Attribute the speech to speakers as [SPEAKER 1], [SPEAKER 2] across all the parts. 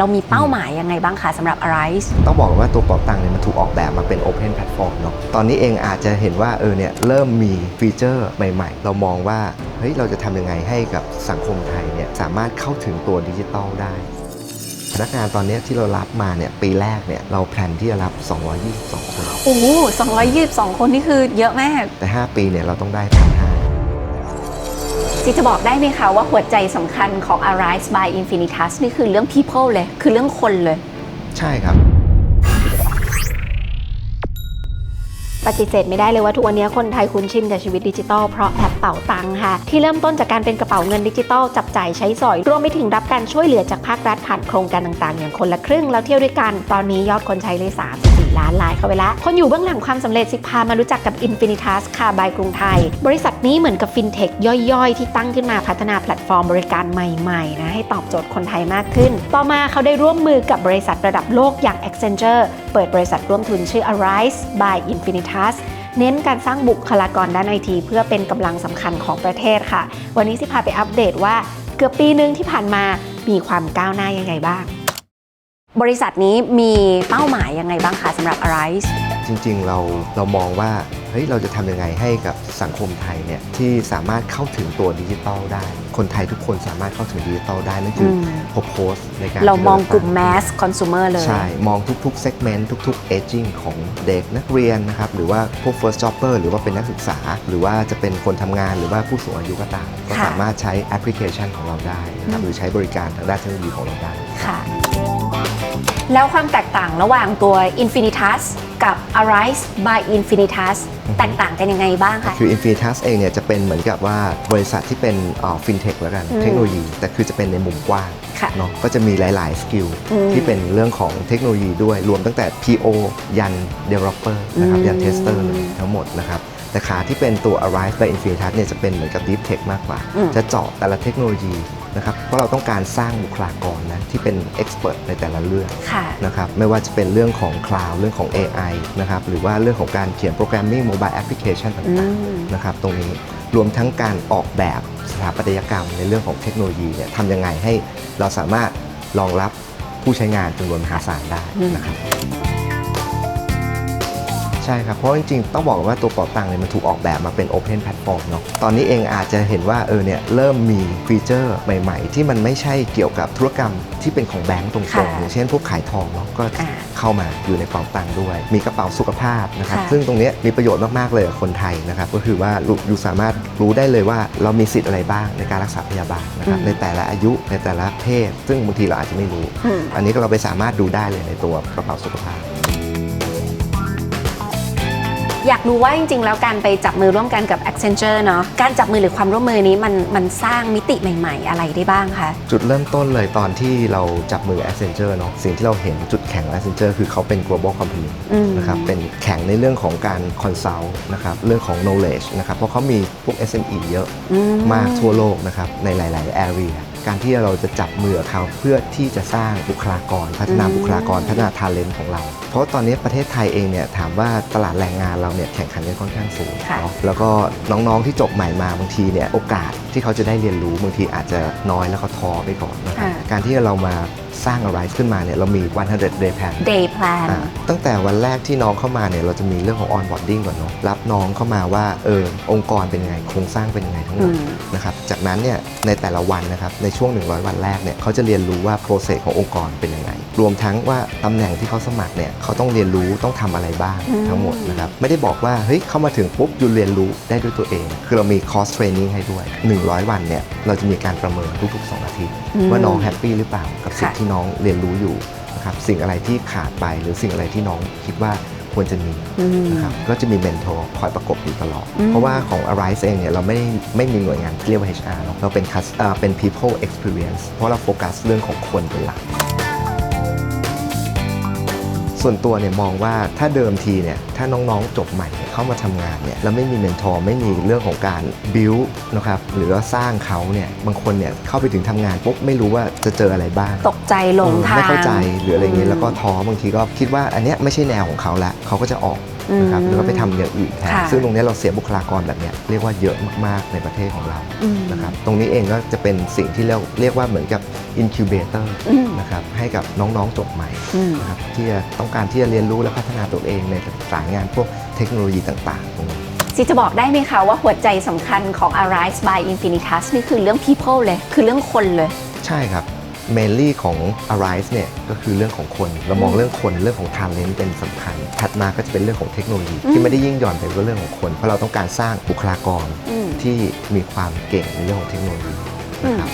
[SPEAKER 1] เรามีเป้าหมายยังไงบ้างคะสำหรับ Arise
[SPEAKER 2] ต้องบอกว่าตัวเป๋าตังค์เนี่ยมันถูกออกแบบมาเป็น Open Platform เนาะตอนนี้เองอาจจะเห็นว่าเออเนี่ยเริ่มมีฟีเจอร์ใหม่ๆ เรามองว่าเฮ้ยเราจะทำยังไงให้กับสังคมไทยเนี่ยสามารถเข้าถึงตัวดิจิตอลได้ พนักงานตอนเนี้ยที่เรารับมาเนี่ยปีแรกเนี่ยเราแพลนที่จะรับ 222 คน
[SPEAKER 1] โอ้โห222 คนนี่คือเยอะมาก
[SPEAKER 2] แต่ 5 ปีเนี่ยเราต้องได้พันห้า
[SPEAKER 1] จิจะบอกได้ไหมคะว่าหัวใจสำคัญของ Arise by Infinitas นี่คือเรื่อง people เลย คือเรื่องคนเลย
[SPEAKER 2] ใช่ครับ
[SPEAKER 3] ปฏิเสธไม่ได้เลยว่าทุกวันนี้คนไทยคุ้นชินกับชีวิตดิจิทัลเพราะแอปเป๋าตังค่ะ ที่เริ่มต้นจากการเป็นกระเป๋าเงินดิจิทัลจับจ่ายใช้สอย รวมไปถึงรับการช่วยเหลือจากภาครัฐผ่านโครงการต่างๆ อย่างคนละครึ่งแล้วเที่ยวด้วยกัน ตอนนี้ยอดคนใช้เลย 34 ล้านลายเข้าไปแล้วคนอยู่เบื้องหลังความสำเร็จสิพามารู้จักกับ Infinitas ค่ะบายกรุงไทย บริษัทนี้เหมือนกับฟินเทคย่อยๆ ที่ตั้งขึ้นมาพัฒนาแพลตฟอร์มบริการใหม่ๆนะให้ตอบโจทย์คนไทยมากขึ้น ต่อมาเขาได้ร่วมมือกับบริษัทระดับโลกอย่าง Accenture เปิดบริษัทร่วมทุนชื่อ Arise by Infinitas เน้นการสร้างบุคลากรด้านไอที เพื่อเป็นกำลังสำคัญของประเทศค่ะ วันนี้สิพาไปอัปเดตว่าเกือบปีหนึ่งที่ผ่านมามีความก้าวหน้ายังไงบ้าง
[SPEAKER 1] บริษัทนี้มีเป้าหมายยังไงบ้างคะสำหรับ Arise
[SPEAKER 2] จริงๆ เราเรามองว่าเฮ้ยเราจะทำยังไงให้กับสังคมไทยเนี่ยที่สามารถเข้าถึงตัวดิจิตอลได้ คนไทยทุกคนสามารถเข้าถึงดิจิตอลได้นั่นคืออ
[SPEAKER 1] ม
[SPEAKER 2] พบโพสในการ
[SPEAKER 1] เรามอง
[SPEAKER 2] ที่
[SPEAKER 1] กลุ่ม
[SPEAKER 2] จะ
[SPEAKER 1] mass consumer เลย
[SPEAKER 2] ใช่ มองทุกๆ segment ทุกๆ aging ของเด็กนักเรียนนะครับ หรือว่าพวก first jobber หรือว่าเป็นนักศึกษา หรือว่าจะเป็นคนทำงานหรือว่าผู้สูงอายุก็ตาม ก็
[SPEAKER 1] ค่ะ
[SPEAKER 2] สามารถใช้แอปพลิเคชันของเราได้นะครับ
[SPEAKER 1] อืม
[SPEAKER 2] หรือใช้บริการทางด้านเทคโนโลยีของเราได้
[SPEAKER 1] ค่ะ แล้วความแตกต่างระหว่างตัว Infinitas กับ Arise by Infinitas
[SPEAKER 2] อือฮึ
[SPEAKER 1] แตกต่างกันยังไงบ้างคะ
[SPEAKER 2] คือ Infinitas เองเนี่ยจะเป็นเหมือนกับว่าบริษัทที่เป็นฟินเทคแล้วกัน
[SPEAKER 1] อืม
[SPEAKER 2] เทคโนโลยี แต่คือจะเป็นในมุมกว้าง
[SPEAKER 1] ค่ะ
[SPEAKER 2] เนาะก็จะมีหลาย ๆ สกิล
[SPEAKER 1] อืม
[SPEAKER 2] ที่เป็นเรื่องของเทคโนโลยีด้วยรวมตั้งแต่ PO ยัน Developer นะครับ
[SPEAKER 1] อืม
[SPEAKER 2] ยัน Tester เลยทั้งหมดนะครับแต่ขาที่เป็นตัว Arise by Infinitas เนี่ยจะเป็นเหมือนกับ Deep Tech มากกว่า
[SPEAKER 1] อืม
[SPEAKER 2] จะเจาะแต่ละเทคโนโลยี นะครับเพราะเราต้องการสร้างบุคลากรนะที่เป็น Expert ในแต่ละเรื่อง
[SPEAKER 1] ค่ะ
[SPEAKER 2] นะครับไม่ว่าจะเป็นเรื่องของ Cloud เรื่องของ AI นะครับหรือว่าเรื่องของการเขียนโปรแกรมมิ่ง Mobile Application
[SPEAKER 1] อื
[SPEAKER 2] ต่าง
[SPEAKER 1] ม
[SPEAKER 2] ๆนะครับตรงนี้รวมทั้งการออกแบบสถาปัตยกรรมในเรื่องของเทคโนโลยีเนี่ยทำยังไงให้เราสามารถรองรับผู้ใช้งานจำนวนมหาศาลได้นะครับ ใช่ครับ เพราะจริงๆ ต้องบอกว่าตัวเป๋าตังค์เนี่ยมันถูกออกแบบมาเป็น Open Platform เนาะตอนนี้เองอาจจะเห็นว่าเออเนี่ยเริ่มมีฟีเจอร์ใหม่ ๆ ที่มันไม่ใช่เกี่ยวกับธุรกรรมที่เป็นของแบงก์ตรง
[SPEAKER 1] ค่ะ
[SPEAKER 2] ๆอย่างเช่นพวกขายทองเนาะก็
[SPEAKER 1] อ่า
[SPEAKER 2] เข้ามาอยู่ในเป๋าตังค์ด้วย มีกระเป๋าสุขภาพนะครับ
[SPEAKER 1] ค่ะ
[SPEAKER 2] ซึ่งตรงเนี้ยมีประโยชน์มากๆเลยกับคนไทยนะครับก็คือว่าลูอยู่สามารถรู้ได้เลยว่าเรามีสิทธิ์อะไรบ้างในการรักษาพยาบาลนะครับในแต่ละอายุในแต่ละเพศ ซึ่งบางทีเราอาจจะไม่รู้
[SPEAKER 1] อืม
[SPEAKER 2] อันนี้ก็เราไปสามารถดูได้เลยในตัวกระเป๋าสุขภาพ
[SPEAKER 1] อยากรู้ว่าจริงๆ แล้วการไปจับมือร่วมกันกับ Accenture เนาะการจับมือหรือความร่วมมือนี้มันมันสร้างมิติใหม่ๆ อะไรได้บ้างคะ
[SPEAKER 2] จุดเริ่มต้นเลยตอนที่เราจับมือ Accenture เนาะสิ่งที่เราเห็นจุดแข็งของ Accenture คือเขาเป็น global company
[SPEAKER 1] อืม
[SPEAKER 2] นะครับเป็นแข็งในเรื่องของการ consult นะครับเรื่องของ knowledge นะครับเพราะเขามีพวก SME เยอะ
[SPEAKER 1] อื
[SPEAKER 2] มากทั่วโลกนะครับในหลาย ๆ area การที่เราจะจับมือกับเขาเพื่อที่จะสร้างบุคลากร พัฒนาบุคลากรพัฒนาทาเลนต์ของเรา เพราะตอนนี้ประเทศไทยเองเนี่ยถามว่าตลาดแรงงานเราเนี่ยแข่งขันกันค่อนข้างสูง
[SPEAKER 1] ค่ะ
[SPEAKER 2] เนาะแล้วก็น้องๆที่จบใหม่มาบางทีเนี่ยโอกาสที่เขาจะได้เรียนรู้บางทีอาจจะน้อยแล้วเขาท้อไปก่อนนะครับ
[SPEAKER 1] ค่ะ
[SPEAKER 2] การที่เรามาสร้างอะไรขึ้นมาเนี่ยเรามี 100 day plan
[SPEAKER 1] Day Plan
[SPEAKER 2] อ่าตั้งแต่วันแรกที่น้องเข้ามาเนี่ยเราจะมีเรื่องของ onboarding ก่อนเนาะรับน้องเข้ามาว่าเออองค์กรเป็นยังไงโครงสร้างเป็นยังไงทั้งหมด
[SPEAKER 1] อืม
[SPEAKER 2] นะครับจากนั้นเนี่ยในแต่ละวันนะครับในช่วง 100 วันแรกเนี่ยเขาจะเรียนรู้ว่าโปรเซสขององค์กรเป็นยังไง รวมทั้งว่าตำแหน่งที่เขาสมัครเนี่ยเขาต้องเรียนรู้ต้องทำอะไรบ้าง
[SPEAKER 1] อืม
[SPEAKER 2] ทั้งหมดนะครับไม่ได้บอกว่าเฮ้ยเข้ามาถึงปุ๊บอยู่เรียนรู้ได้ด้วยตัวเอง คือเรามีคอร์สเทรนนิ่งให้ด้วย 100 วันเนี่ยเราจะมีการประเมินทุกๆ 2 อาทิตย์
[SPEAKER 1] อืม
[SPEAKER 2] ว่าน้องแฮปปี้หรือเปล่ากับสิ่ง
[SPEAKER 1] ค่ะ
[SPEAKER 2] ที่น้องเรียนรู้อยู่นะครับสิ่งอะไรที่ขาดไปหรือสิ่งอะไรที่น้องคิดว่าควรจะมี
[SPEAKER 1] อืม
[SPEAKER 2] นะครับก็จะมีเมนทอร์คอยประกบอยู่ตลอด
[SPEAKER 1] อืม
[SPEAKER 2] เพราะว่าของ Arise เองเนี่ยเราไม่ไม่มีหน่วยงานที่เรียกว่า HR เนอะเราเป็น cus- อ่าเป็น people experience เพราะเราโฟกัสเรื่องของคนเป็นหลัก ส่วนตัวเนี่ยมองว่าถ้าเดิมทีเนี่ยถ้าน้องๆจบใหม่เนี่ยเข้ามาทำงานเนี่ยแล้วไม่มีเมนทอร์ไม่มีเรื่องของการบิวนะครับหรือว่าสร้างเขาเนี่ยบางคนเนี่ยเข้าไปถึงทำงานปุ๊บไม่รู้ว่าจะเจออะไรบ้าง
[SPEAKER 1] ตกใจหลงทาง
[SPEAKER 2] ไม่เข้าใจหรืออะไรอย่างเงี้ย
[SPEAKER 1] ม
[SPEAKER 2] แล้วก็ท้อบางทีก็คิดว่าอันเนี้ยไม่ใช่แนวของเขาละเขาก็จะออกนะครับ
[SPEAKER 1] อืม
[SPEAKER 2] แล้วก็ไปทำอย่างอื่นแทน
[SPEAKER 1] ค่ะ
[SPEAKER 2] ซึ่งตรงเนี้ยเราเสียบุคลากรแบบเนี้ยเรียกว่าเยอะมากๆในประเทศของเรา
[SPEAKER 1] อืม
[SPEAKER 2] นะครับตรงนี้เองก็จะเป็นสิ่งที่เรียกเรียกว่าเหมือนกับ incubator
[SPEAKER 1] อืม
[SPEAKER 2] นะครับให้กับน้องๆจบใหม่
[SPEAKER 1] อืม
[SPEAKER 2] นะครับที่จะต้องการที่จะเรียนรู้และพัฒนาตัวเองในสายงานพวกเทคโนโลยีต่างๆตรงนี้
[SPEAKER 1] ซีจะบอกได้ไหมคะว่าหัวใจสำคัญของ Arise by Infinitas นี่คือเรื่อง people เลย คือเรื่องคนเลย
[SPEAKER 2] ใช่ครับ mainly ของ Arise เนี่ยก็คือเรื่องของคน เรามอง
[SPEAKER 1] อืม
[SPEAKER 2] เรื่องคนเรื่องของ talent เป็นสำคัญ ถัดมาก็จะเป็นเรื่องของเทคโนโลยี
[SPEAKER 1] อืม
[SPEAKER 2] ที่ไม่ได้ยิ่งหย่อนไปก็เรื่องของคน เพราะเราต้องการสร้างบุคลากร
[SPEAKER 1] อืม
[SPEAKER 2] ที่มีความเก่งในเรื่องของเทคโนโลยีนะครับ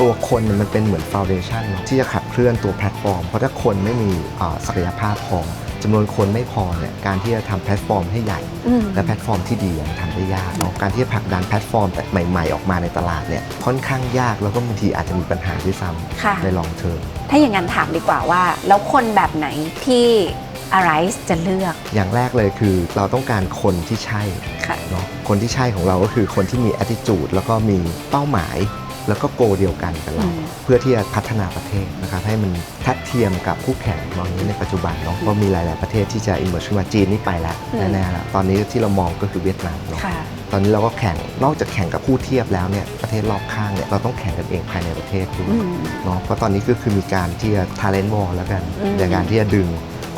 [SPEAKER 2] ตัวคนเนี่ยมันเป็นเหมือนฟ u n เดชันที่จะขับเคลื่อนตัวแพลตฟอร์ม เพราะถ้าคนไม่มีอ่าศักยภาพพอ จำนวนคนไม่พอเนี่ยการที่จะทำแพลตฟอร์มให้ใหญ่
[SPEAKER 1] อืม
[SPEAKER 2] และแพลตฟอร์มที่ดีมันทำได้ยากเนาะการที่จะผลักดันแพลตฟอร์มใหม่ ๆ ออกมาในตลาดเนี่ยค่อนข้างยากแล้วก็บางทีอาจจะมีปัญหาด้วยซ้
[SPEAKER 1] ค่ะำ
[SPEAKER 2] ในลองเทอม
[SPEAKER 1] ถ้าอย่างนั้นถามดีกว่าว่า แล้วคนแบบไหนที่ Arise จะเลือก
[SPEAKER 2] อย่างแรกเลยคือเราต้องการคนที่ใช่
[SPEAKER 1] ค่ะ
[SPEAKER 2] เนาะคนที่ใช่ของเราก็คือคนที่มี attitude แล้วก็มีเป้าหมาย แล้วก็โกเดียวกันกับเรา
[SPEAKER 1] อืม
[SPEAKER 2] เพื่อที่จะพัฒนาประเทศนะครับให้มันทัดเทียมกับคู่แข่งตอนนี้ในปัจจุบันเนาะเพราะมีหลาย ๆ ประเทศที่จะ emerge ขึ้นมาจีนนี่ไปแล้ว
[SPEAKER 1] อืม
[SPEAKER 2] แน่ๆแล้วตอนนี้ที่เรามองก็คือเวียดนามเนาะ
[SPEAKER 1] ค่ะ
[SPEAKER 2] ตอนนี้เราก็แข่งนอกจากแข่งกับคู่เทียบแล้วเนี่ยประเทศรอบข้างเนี่ยเราต้องแข่งกันเองภายในประเทศด้วย
[SPEAKER 1] อืม
[SPEAKER 2] เนาะเพราะตอนนี้ก็คือมีการที่จะ talent war แล้วกัน
[SPEAKER 1] อืม
[SPEAKER 2] ในการที่จะดึง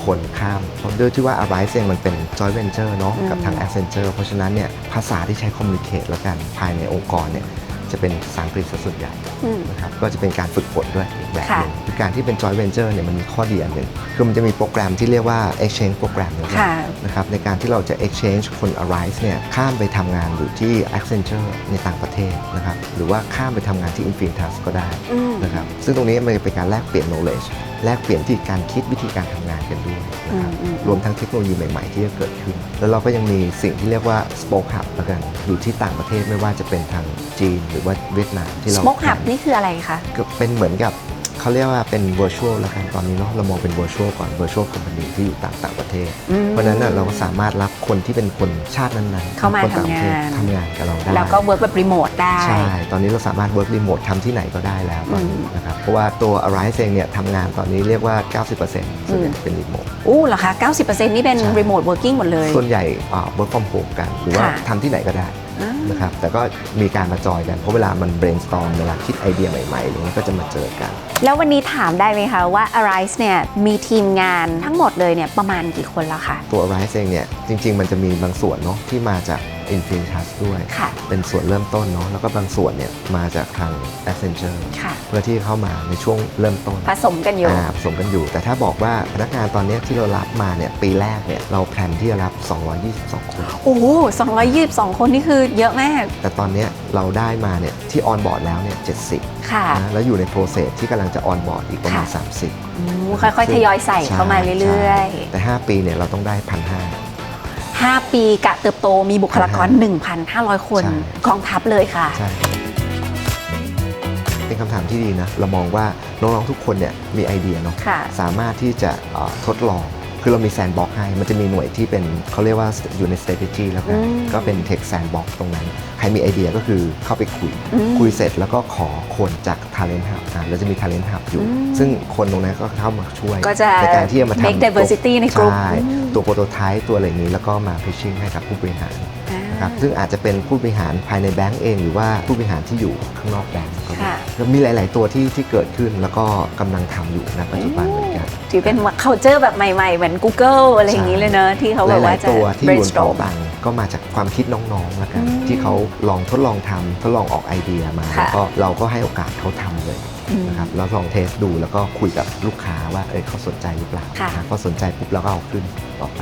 [SPEAKER 2] คนข้ามเพราะด้วยที่ว่า Arise เองมันเป็น joint venture เนาะกับทาง Accenture เพราะฉะนั้นเนี่ยภาษาที่ใช้ communicate แล้วกันภายในองค์กรเนี่ย จะเป็นภาษาอังกฤษซะส่วนใหญ่
[SPEAKER 1] อืม
[SPEAKER 2] นะครับก็จะเป็นการฝึกฝนด้วยอีกแบบหนึง
[SPEAKER 1] ค่ะ
[SPEAKER 2] คือการที่เป็น joint venture เนี่ยมันมีข้อดีอันหนึ่งคือมันจะมีโปรแกรมที่เรียกว่า exchange โปรแกรมนะครับ
[SPEAKER 1] ค่ะ
[SPEAKER 2] นะครับในการที่เราจะ exchange คน Arise เนี่ยข้ามไปทำงานอยู่ที่ Accenture ในต่างประเทศนะครับหรือว่าข้ามไปทำงานที่ Infinitas ก็ได้
[SPEAKER 1] อืม
[SPEAKER 2] นะครับซึ่งตรงนี้มันเป็นการแลกเปลี่ยน knowledge แลกเปลี่ยนวิธีการคิดวิธีการทำงานกันด้วยนะครับ
[SPEAKER 1] อืมอืม
[SPEAKER 2] รวมทั้งเทคโนโลยีใหม่ ๆ ที่จะเกิดขึ้น แล้วเราก็ยังมีสิ่งที่เรียกว่า Spoke Hub แล้วกันอยู่ที่ต่างประเทศไม่ว่าจะเป็นทางจีนหรือว่าเวียดนามที่เรา
[SPEAKER 1] Smoke Hub นี่คืออะไรคะ
[SPEAKER 2] ก็เป็นเหมือนกับ เขาเรียกว่าเป็น virtual แล้วกันตอนนี้เนาะเรามองเป็น virtual ก่อน virtual company ที่อยู่ต่างต่างประเทศ
[SPEAKER 1] อืม
[SPEAKER 2] เพราะฉะนั้นน่ะเราก็สามารถรับคนที่เป็นคนชาตินั้นๆ
[SPEAKER 1] เข้ามา
[SPEAKER 2] คนต่างประเทศ
[SPEAKER 1] ทำงาน
[SPEAKER 2] ทำงานกับเราได้
[SPEAKER 1] แล้วก็ work แบบรีโมทได้
[SPEAKER 2] ใช่ ตอนนี้เราสามารถ work remote ทำที่ไหนก็ได้แล้วตอนนี้
[SPEAKER 1] อืม
[SPEAKER 2] นะครับ เพราะว่าตัว Arise เองเนี่ยทำงานตอนนี้เรียกว่า 90%ส่วนใหญ่เป็นรีโมท
[SPEAKER 1] อู้เหรอคะ 90%นี่เป็น
[SPEAKER 2] ใช่
[SPEAKER 1] remote working หมดเลย
[SPEAKER 2] ส่วนใหญ่อ่า work from home กัน หรือว่า
[SPEAKER 1] ค่ะ
[SPEAKER 2] ทำที่ไหนก็ได้
[SPEAKER 1] อ่า
[SPEAKER 2] นะครับ แต่ก็มีการมาจอยกัน เพราะเวลามัน brainstorm เวลาคิดไอเดียใหม่ๆอะไรเงี้ยก็จะมาเจอกัน
[SPEAKER 1] แล้ววันนี้ถามได้ไหมคะว่า Arise เนี่ยมีทีมงานทั้งหมดเลยเนี่ยประมาณกี่คนแล้วคะ
[SPEAKER 2] ตัว Arise เองเนี่ยจริง ๆ มันจะมีบางส่วนเนาะที่มาจาก Infinitas ด้วย
[SPEAKER 1] ค่ะ
[SPEAKER 2] เป็นส่วนเริ่มต้นเนาะแล้วก็บางส่วนเนี่ยมาจากทาง Accenture
[SPEAKER 1] ค่ะ
[SPEAKER 2] เพื่อที่เข้ามาในช่วงเริ่มต้น
[SPEAKER 1] ผสมกันอยู่
[SPEAKER 2] อ่าผสมกันอยู่ แต่ถ้าบอกว่าพนักงานตอนเนี้ยที่เรารับมาเนี่ยปีแรกเนี่ยเราแพลนที่จะรับ 222 คน
[SPEAKER 1] โอ้โห222 คนนี่คือเยอะมาก
[SPEAKER 2] แต่ตอนเนี้ยเราได้มาเนี่ยที่ออนบอร์ดแล้วเนี่ย70
[SPEAKER 1] ค่ะ
[SPEAKER 2] นะแล้วอยู่ในโปรเซสที่กำลังจะออนบอร์ดอีกประมาณ
[SPEAKER 1] ค่ะ
[SPEAKER 2] 30
[SPEAKER 1] อืมค่อยๆ ทยอยใส่เข้ามาเรื่อย
[SPEAKER 2] ๆแต่ 5 ปีเนี่ยเราต้องได้พันห้า
[SPEAKER 1] ๆ 5 ปีกะเติบโตมีบุคลากร 1,500 คน
[SPEAKER 2] ใช่
[SPEAKER 1] กองทัพเลยค่ะ
[SPEAKER 2] ใช่ เป็นคำถามที่ดีนะ เรามองว่าน้องๆทุกคนเนี่ยมีไอเดียเนาะ
[SPEAKER 1] ค่ะ
[SPEAKER 2] สามารถที่จะเอ่อทดลอง คือเรามีแซนบ็อกให้ มันจะมีหน่วยที่เป็นเขาเรียกว่าอยู่ใน strategy แล้วกัน
[SPEAKER 1] อืม
[SPEAKER 2] ก็เป็น tech sandbox ตรงนั้น ใครมีไอเดียก็คือเข้าไปคุย
[SPEAKER 1] อืม
[SPEAKER 2] คุยเสร็จแล้วก็ขอคนจาก talent hub อะเราจะมี talent hub อยู่
[SPEAKER 1] อืม
[SPEAKER 2] ซึ่งคนตรงนั้นก็เข้ามาช่วย
[SPEAKER 1] ก็จะ
[SPEAKER 2] ในการที่จะมาทำ
[SPEAKER 1] make diversity ในกลุ่ม
[SPEAKER 2] ใช่
[SPEAKER 1] อืม
[SPEAKER 2] ตัวโปรโตไทป์ตัวอะไรอย่างนี้ แล้วก็มา pitching ให้กับผู้บริหาร
[SPEAKER 1] อ่า
[SPEAKER 2] นะครับซึ่งอาจจะเป็นผู้บริหารภายในแบงก์เอง หรือว่าผู้บริหารที่อยู่ข้างนอกแบงก์ก็ได้
[SPEAKER 1] ค่ะ
[SPEAKER 2] แล้วมีหลาย ๆ ตัวที่ที่เกิดขึ้นแล้วก็กำลังทำอยู่ณปัจจุบันเหมือนกัน
[SPEAKER 1] ถือเป็น culture แบบใหม่ ๆ เหมือน Google อะไรอย่างนี้เลยเนอะที่เขา
[SPEAKER 2] ห
[SPEAKER 1] แบบ
[SPEAKER 2] ลา
[SPEAKER 1] ว่าย จะ
[SPEAKER 2] ๆ ตัวที่อยู่บนโต๊ะ
[SPEAKER 1] brainstorm
[SPEAKER 2] บังก็มาจากความคิดน้องๆแล้วกัน
[SPEAKER 1] อืม
[SPEAKER 2] ที่เขาลองทดลองทำทดลองออกไอเดียมา
[SPEAKER 1] ค่ะ
[SPEAKER 2] แล้วก็เราก็ให้โอกาสเขาทำเลย
[SPEAKER 1] อืม
[SPEAKER 2] นะครับแล้วลองเทสดูแล้วก็คุยกับลูกค้าว่าเออเขาสนใจหรือเปล่า
[SPEAKER 1] ค่ะ
[SPEAKER 2] นะพอสนใจปุ๊บเราก็เอาขึ้นต่อไป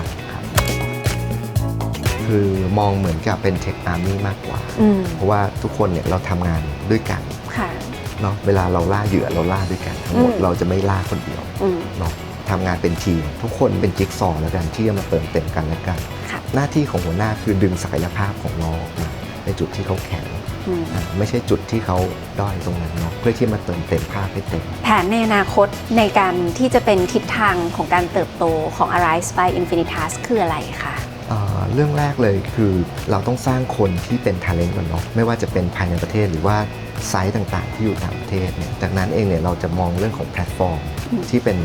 [SPEAKER 2] ครับคือมองเหมือนกับเป็นเทคอาร์มี่มากกว่า
[SPEAKER 1] อืม
[SPEAKER 2] เพราะว่าทุกคนเนี่ยเราทำงานด้วยกัน
[SPEAKER 1] ค่ะ
[SPEAKER 2] เนาะเวลาเราล่าเหยื่อเราล่าด้วยกันทั้งหมด
[SPEAKER 1] อืม
[SPEAKER 2] เราจะไม่ล่าคนเดียว
[SPEAKER 1] อืม
[SPEAKER 2] เนาะทำงานเป็นทีม ทุกคนเป็นจิ๊กซอว์แล้วกันที่จะมาเติมเต็มกันและกัน
[SPEAKER 1] ค่ะ
[SPEAKER 2] หน้าที่ของหัวหน้าคือดึงศักยภาพของน้องออกมาในจุดที่เขาแข็ง
[SPEAKER 1] อืม
[SPEAKER 2] อ่าไม่ใช่จุดที่เขาด้อยตรงนั้นเนาะเพื่อที่มาเติมเต็มภาพให้เต็ม
[SPEAKER 1] แผนในอนาคตในการที่จะเป็นทิศทางของการเติบโตของ Arise by Infinitas คืออะไรคะ
[SPEAKER 2] อ่า เรื่องแรกเลยคือเราต้องสร้างคนที่เป็น talent ก่อนเนาะไม่ว่าจะเป็นภายในประเทศหรือว่าไซต์ต่างๆ ที่อยู่ต่างประเทศเนี่ยจากนั้นเองเนี่ยเราจะมองเรื่องของแพลตฟอร์ม
[SPEAKER 1] อืม
[SPEAKER 2] ที่เป็น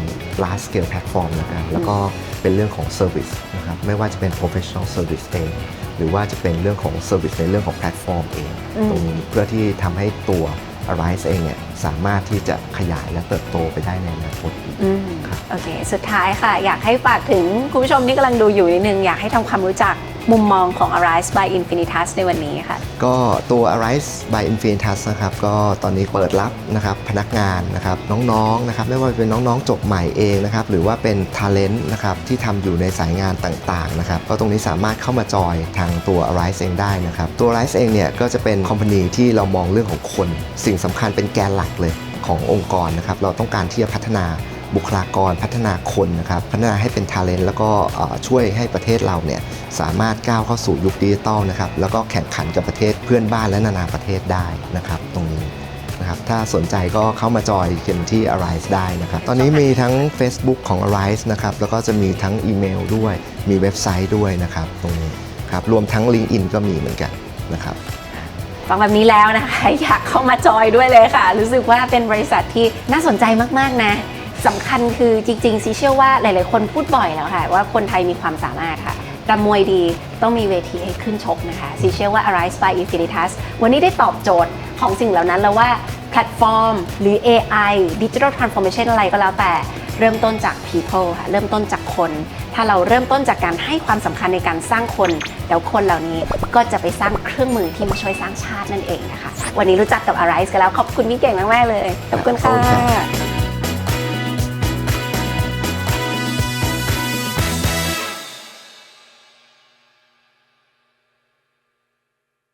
[SPEAKER 2] large scale แพลตฟอร์มแล้วกันแล้วก็เป็นเรื่องของ service นะครับไม่ว่าจะเป็น professional service เองหรือว่าจะเป็นเรื่องของ service ในเรื่องของแพลตฟอร์มเอง
[SPEAKER 1] อืม
[SPEAKER 2] ตรงนี้เพื่อที่ทำให้ตัว Arise เองเนี่ยสามารถที่จะขยายและเติบโตไปได้ในอนาคตอีก
[SPEAKER 1] อืม
[SPEAKER 2] ครับ
[SPEAKER 1] โอเค สุดท้ายค่ะ อยากให้ฝากถึงคุณผู้ชมที่กำลังดูอยู่นิดนึง อยากให้ทำความรู้จัก มุมมองของ Arise by Infinitas ในวันนี้ค่ะ
[SPEAKER 2] ก็ตัว Arise by Infinitas นะครับ ก็ตอนนี้เปิดรับนะครับพนักงานนะครับน้องๆนะครับไม่ว่าจะเป็นน้องๆจบใหม่เองนะครับหรือว่าเป็น Talent นะครับที่ทำอยู่ในสายงานต่างๆนะครับก็ตรงนี้สามารถเข้ามาจอยทางตัว Arise เองได้นะครับตัว Arise เองเนี่ยก็จะเป็นคอมพานีที่เรามองเรื่องของคน สิ่งสำคัญเป็นแกนหลักเลยขององค์กรนะครับเราต้องการที่จะพัฒนา บุคลากรพัฒนาคนนะครับพัฒนาให้เป็น Talent แล้วก็ช่วยให้ประเทศเราเนี่ยสามารถก้าวเข้าสู่ยุคดิจิตอลนะครับแล้วก็แข่งขันกับประเทศเพื่อนบ้านและนานาประเทศได้นะครับตรงนี้นะครับถ้าสนใจก็เข้ามาจอยกันที่ Arise ได้นะครับ ตอนนี้มีทั้ง Facebook ของ Arise นะครับ แล้วก็จะมีทั้งอีเมลด้วย มีเว็บไซต์ด้วยนะครับ ตรงนี้ครับ รวมทั้ง LinkedIn ก็มีเหมือนกันนะครับ
[SPEAKER 1] ฟังแบบนี้แล้วนะคะ อยากเข้ามาจอยด้วยเลยค่ะ รู้สึกว่าเป็นบริษัทที่น่าสนใจมาก ๆ นะ สำคัญคือจริงๆซีเชื่อว่าหลาย ๆ คนพูดบ่อยแล้วค่ะ ว่าคนไทยมีความสามารถค่ะรำมวยดีต้องมีเวทีให้ขึ้นชกนะคะซีเชื่อว่า Arise by Infinitas วันนี้ได้ตอบโจทย์ของสิ่งเหล่านั้นแล้วว่าแพลตฟอร์ม หรือ AI Digital Transformation อะไรก็แล้วแต่เริ่มต้นจาก people ค่ะ เริ่มต้นจากคน ถ้าเราเริ่มต้นจากการให้ความสำคัญในการสร้างคนแล้วคนเหล่านี้ก็จะไปสร้างเครื่องมือที่มาช่วยสร้างชาตินั่นเองนะคะ วันนี้รู้จักกับ Arise กันแล้ว ขอบคุณพี่เก่งมาก ๆ เลย ขอบคุณ
[SPEAKER 2] ค่ะ